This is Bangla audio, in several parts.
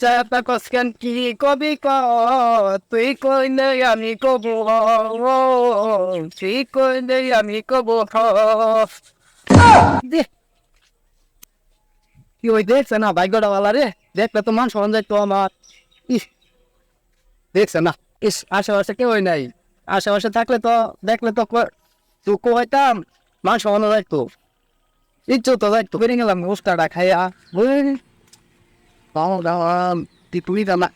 চাপা কসকান কি কবি ক? তুই কইলে আমি কব। তুই কইলে আমি কব কি ওই দেখছে না ভাগ্যটা বালা রে? দেখলে তো মান সরঞ্জ তো আমার। ইস। দেখছে না। ইস, আশেপাশে কেউ নাই। আশেপাশে থাকলে তো, দেখলে তো ক- তুই কইতাম মান সরানো যাইতো ইচ্ছো তো যাইতো বেরিয়ে গেলাম উস্তাটা খাইয়া। বুঝলি Vamos, vamos, tituida na.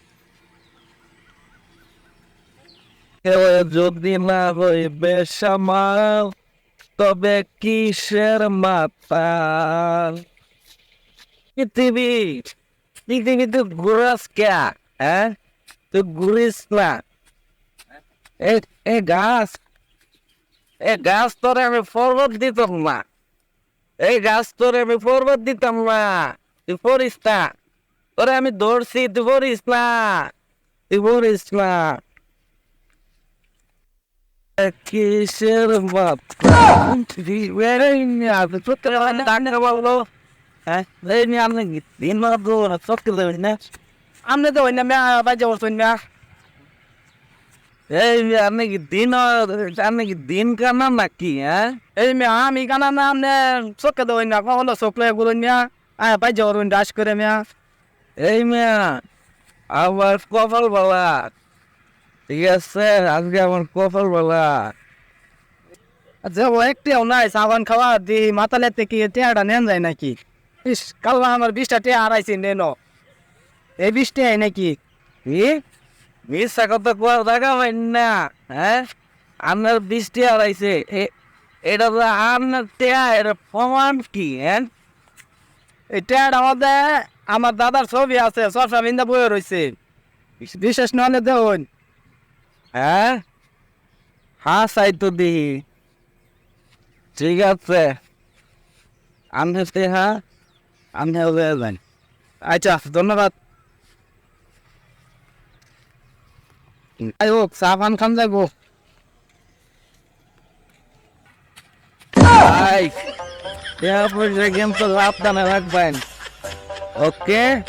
যদি না হইবে সামাল তবে কিসের মাতাল পৃথিবী পৃথিবী তুই ঘুরাস কে হ্যাঁ তুই ঘুরিস না এ গাছ এ গাছ তোরে আমি ফরওয়ার্ড দিতাম না এই গাছ তোরে আমি ফরওয়ার্ড দিতাম না তুই পড়িস না তোরে আমি ধরছি তুই পড়িস না তুই পড়িস না কিসের আমনে তো হইনা মে বাজে বলছেন না দিন কানা নাকি হ্যাঁ? এই মে আমি কানা না আমনে চোখে তো হইনা কখনো চোখলে গুলো মিয়া আয় বাজে ওরুন ডাস করে মিয়া। এই মিয়া, আমার কপাল বালা ঠিক আছে, আজকে আমার কপাল বালা যে ও একটিও নাই সাবান খাওয়া, দি মাতালে থেকে টেয়াটা নেন যায় নাকি? ইস কাল্লা আমার বিশটা টেয়া হারাইছি নেন। এই বিশ টেয়াই নাকি? কি? মিশা কথা কোয়া দেখা হয় না হ্যাঁ? আপনার বৃষ্টি হারাইছে এ- এটা তো আপনার টেয়া এটা প্রমাণ কি হ্যাঁ? এই টেয়াটা মধ্যে আমার দাদার ছবি আছে সরফা বিন্দা বয়ে রয়েছে বিশেষ নহলে দেখুন হ্যাঁ? হ্যাঁ চাই তো দিহি ঠিক আছে আমি টেহা আমি আচ্ছা ধন্যবাদ। যাই হোক, চা পান খান টেহা পয়সা কিন্তু লাভ দানে রাখবেন। okay?